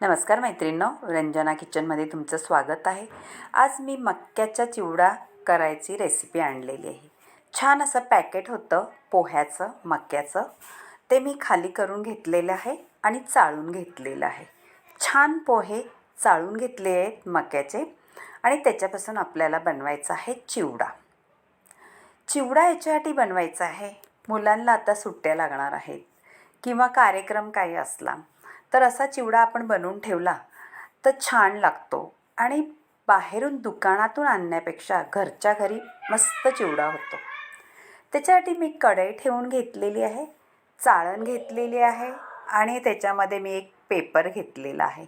नमस्कार मैत्रिणींनो रंजना किचनमध्ये तुमचं स्वागत आहे. आज मी मक्याचा चिवडा करायची रेसिपी आणलेली आहे. छान असं पॅकेट होतं पोह्याचं मक्याचं. ते मी खाली करून घेतलेलं आहे आणि चाळून घेतलेलं आहे. छान पोहे चाळून घेतले आहेत मक्याचे आणि त्याच्यापासून आपल्याला बनवायचा आहे चिवडा. चिवडा याच्यासाठी बनवायचा आहे. मुलांना आता सुट्ट्या लागणार आहेत किंवा कार्यक्रम काही असला. तर असा चिवडा आपण बनवून ठेवला तर छान लागतो. आणि बाहेरून दुकानातून आणण्यापेक्षा घरच्या घरी मस्त चिवडा होतो. त्याच्यासाठी मी कढई ठेवून घेतलेली आहे चाळण घेतलेली आहे आणि त्याच्यामध्ये मी एक पेपर घेतलेला आहे.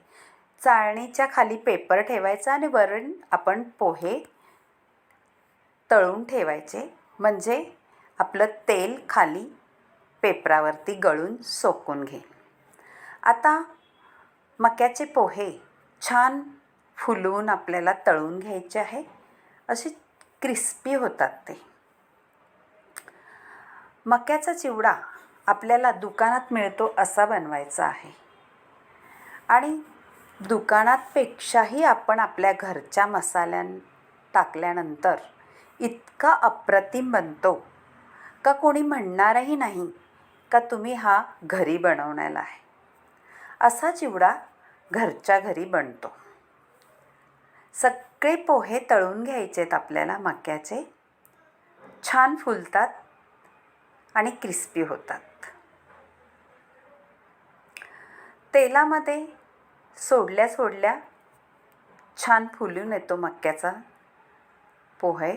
चाळणीच्या खाली पेपर ठेवायचा आणि वरण आपण पोहे तळून ठेवायचे. म्हणजे आपलं तेल खाली पेपरावरती गळून सोकून घे. आता मक्याचे पोहे छान फुलवून आपल्याला तळून घ्यायचे आहे. असे क्रिस्पी होतात ते. मक्याचा चिवडा आपल्याला दुकानात मिळतो असा बनवायचा आहे. आणि दुकानातपेक्षाही आपण आपल्या घरच्या मसाल्यां टाकल्यानंतर इतका अप्रतिम बनतो का कोणी म्हणणारही नाही का तुम्ही हा घरी बनवण्याला आहे. असा चिवडा घरच्या घरी बनतो. सगळे पोहे तळून घ्यायचे आहेत आपल्याला मक्याचे. छान फुलतात आणि क्रिस्पी होतात. तेलामध्ये सोडल्या सोडल्या छान फुलून येतो मक्याचा पोहे.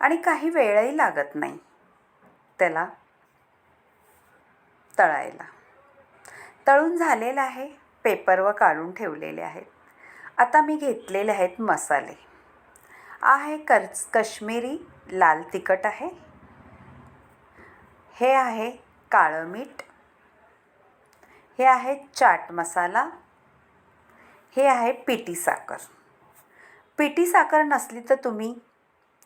आणि काही वेळही लागत नाही त्याला तळायला. तळून झालेलं आहे पेपरवर काढून ठेवलेले आहेत. आता मी घेतलेले आहेत मसाले. आहे कर्च कश्मीरी लाल तिखट आहे. हे आहे काळं मीठ. हे आहे चाट मसाला. हे आहे पिटी साखर. पिटी साखर नसली तर तुम्ही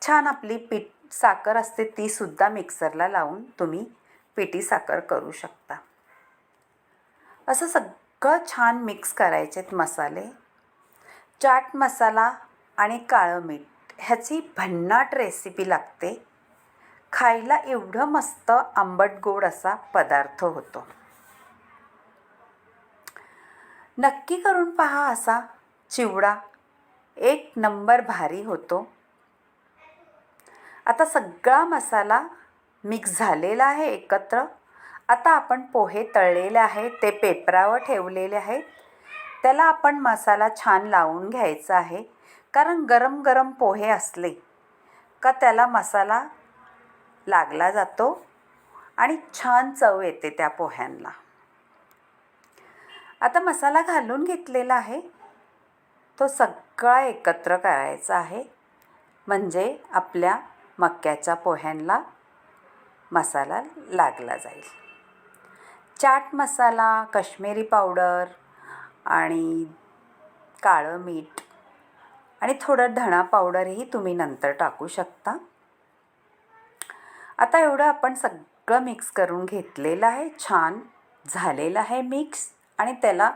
छान आपली पीठ साखर असते तीसुद्धा मिक्सरला लावून तुम्ही पिटी साखर करू शकता. असं सगळं छान मिक्स करायचे आहेत मसाले. चाट मसाला आणि काळं मीठ ह्याची भन्नाट रेसिपी लागते. खायला एवढं मस्त आंबट गोड असा पदार्थ होतो. नक्की करून पहा असा चिवडा. एक नंबर भारी होतो. आता सगळा मसाला मिक्स झालेला आहे एकत्र. आता आपण पोहे तळलेले आहेत ते पेपरावर ठेवलेले आहेत. त्याला आपण मसाला छान लावून घ्यायचा आहे. कारण गरम गरम पोहे असले का त्याला मसाला लागला जातो आणि छान चव येते त्या पोह्यांना. आता मसाला घालून घेतलेला आहे. तो सगळा एकत्र करायचा आहे. म्हणजे आपल्या मक्याच्या पोह्यांना मसाला लागला जाईल. चाट मसाला कश्मीरी पावडर आणि काळं मीठ आणि थोडं धणा पावडरही तुम्ही नंतर टाकू शकता. आता एवढं आपण सगळं मिक्स करून घेतलेलं आहे. छान झालेलं आहे मिक्स आणि त्याला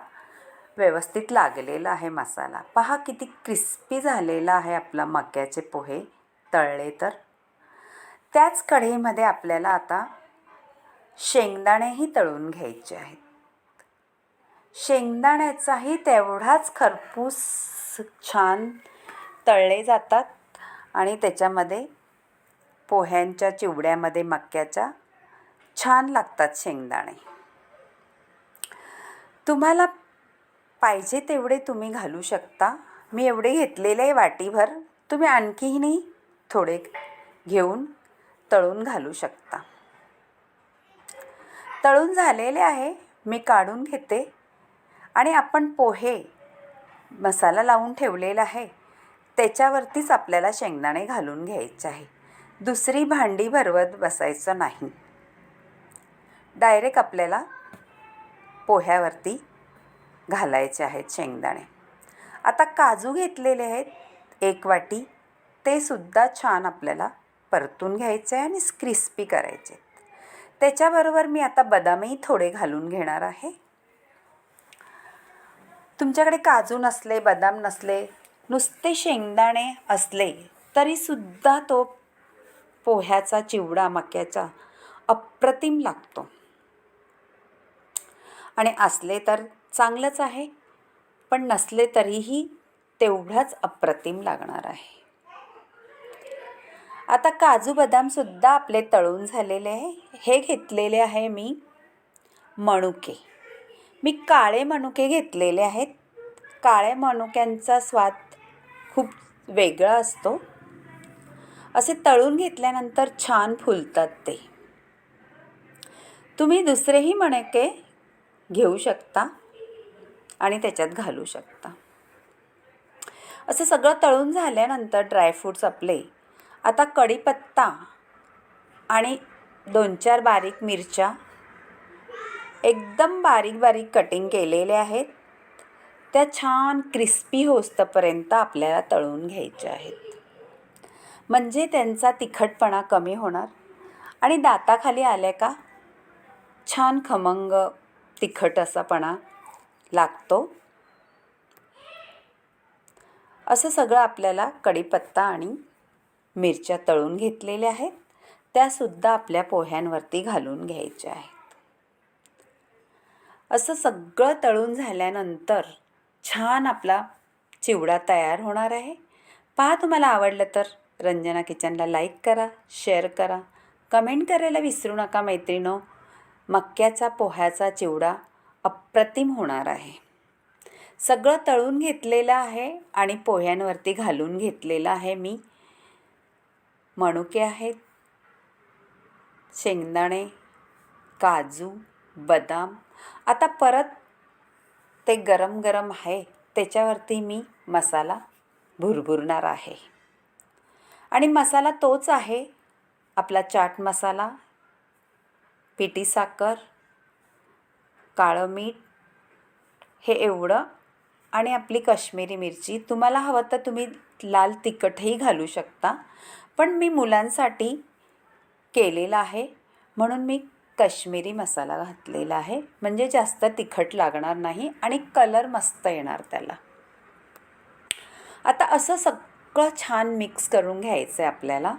व्यवस्थित लागलेला आहे मसाला. पहा किती क्रिस्पी झालेला आहे आपला मक्याचे पोहे तळले तर. त्याच कढईमध्ये आपल्याला आता शेंगदाणेही तळून घ्यायचे आहेत. शेंगदाण्याचाही तेवढाच खरपूस छान तळले जातात आणि त्याच्यामध्ये पोह्यांच्या चिवड्यामध्ये मक्याच्या छान लागतात शेंगदाणे. तुम्हाला पाहिजे तेवढे तुम्ही घालू शकता. मी एवढे घेतलेले आहे वाटीभर तुम्ही आणखीही थोडे घेऊन तळून घालू शकता. तळून झालेले आहे मी काढून घेते. आणि आपण पोहे मसाला लावून ठेवलेला आहे. त्याच्यावरतीच आपल्याला शेंगदाणे घालून घ्यायचे आहे. दुसरी भांडी भरवत बसायचं नाही. डायरेक्ट आपल्याला पोह्यावरती घालायचे आहेत शेंगदाणे. आता काजू घेतलेले आहेत एक वाटी. ते सुद्धा छान आपल्याला परतून घ्यायचे आहे आणि क्रिस्पी करायचे. त्याच्याबरोबर मी आता बदामही थोडे घालून घेणार आहे. तुमच्याकडे काजू नसले बदाम नसले नुसते शेंगदाणे असले तरीसुद्धा तो पोह्याचा चिवडा मक्याचा अप्रतिम लागतो. आणि असले तर चांगलंच आहे पण नसले तरीही तेवढाच अप्रतिम लागणार आहे. आता काजू बदामसुद्धा आपले तळून झालेले आहे. हे घेतलेले आहे मी मणुके. मी काळे मनुके घेतलेले आहेत. काळ्या मनुक्यांचा स्वाद खूप वेगळा असतो. असे तळून घेतल्यानंतर छान फुलतात ते. तुम्ही दुसरेही मणके घेऊ शकता आणि त्याच्यात घालू शकता. असं सगळं तळून झाल्यानंतर ड्रायफ्रूट्स आपले आता कढीपत्ता आणि दोन चार बारीक मिरच्या एकदम बारीक बारीक कटिंग केलेले आहेत. त्या छान क्रिस्पी होस्तपर्यंत आपल्याला तळून घ्यायच्या आहेत. म्हणजे त्यांचा तिखटपणा कमी होणार. आणि दाताखाली आल्या का छान खमंग तिखट असापणा लागतो. असं सगळं आपल्याला कढीपत्ता आणि मिरच्या तळून घेतलेल्या आहेत. त्यासुद्धा आपल्या पोह्यांवरती घालून घ्यायच्या आहेत. असं सगळं तळून झाल्यानंतर छान आपला चिवडा तयार होणार आहे. पहा तुम्हाला आवडलं तर. रंजना किचनला लाईक करा शेअर करा. कमेंट करायला विसरू नका मैत्रिणो. मक्याचा पोह्याचा चिवडा अप्रतिम होणार आहे. सगळं तळून घेतलेलं आहे आणि पोह्यांवरती घालून घेतलेलं आहे मी. मणुके आहेत. शेंगदाणे काजू बदाम. आता परत ते गरम गरम आहे त्याच्यावरती मी मसाला भुरभुरणार आहे. आणि मसाला तोच आहे आपला चाट मसाला पिटी साखर काळं मीठ हे एवढं. आणि आपली काश्मीरी मिरची तुम्हाला हवं तर तुम्ही लाल तिखटही घालू शकता. पण मी मुलांसाठी केलेला आहे. म्हणून मी कश्मीरी मसाला घातलेला आहे. म्हणजे जास्त तिखट लागणार नाही आणि कलर मस्त येणार त्याला. आता असं सगळं छान मिक्स करून घ्यायचं आहे आपल्याला.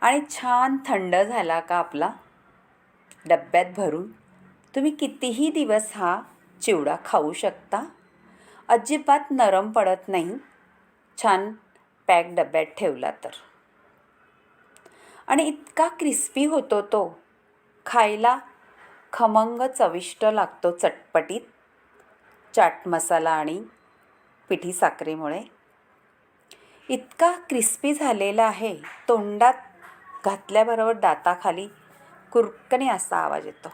आणि छान थंड झाला का आपला? डब्यात भरून. तुम्ही कितीही दिवस हा चिवडा खाऊ शकता. अजिबात नरम पडत नाही. छान पॅक डब्यात ठेवला तर. आणि इतका क्रिस्पी होतो तो. खायला खमंग चविष्ट लागतो चटपटीत. चाट मसाला आणि पिठी साखरेमुळे. इतका क्रिस्पी झालेला आहे. तोंडात घातल्याबरोबर दाताखाली कुरकणे असा आवाज येतो.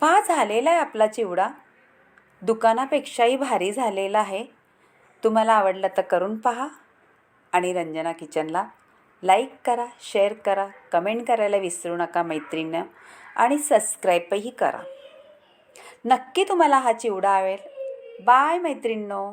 पहा झालेला आहे आपला चिवडा. दुकानापेक्षाही भारी झालेला आहे. तुम्हाला आवडलं तर करून पहा. आणि रंजना किचनला लाईक करा शेअर करा कमेंट करायला विसरू नका मैत्रिणीनं आणि सबस्क्राईबही करा. नक्की तुम्हाला हा चिवडा आवडेल. बाय मैत्रिणींनो.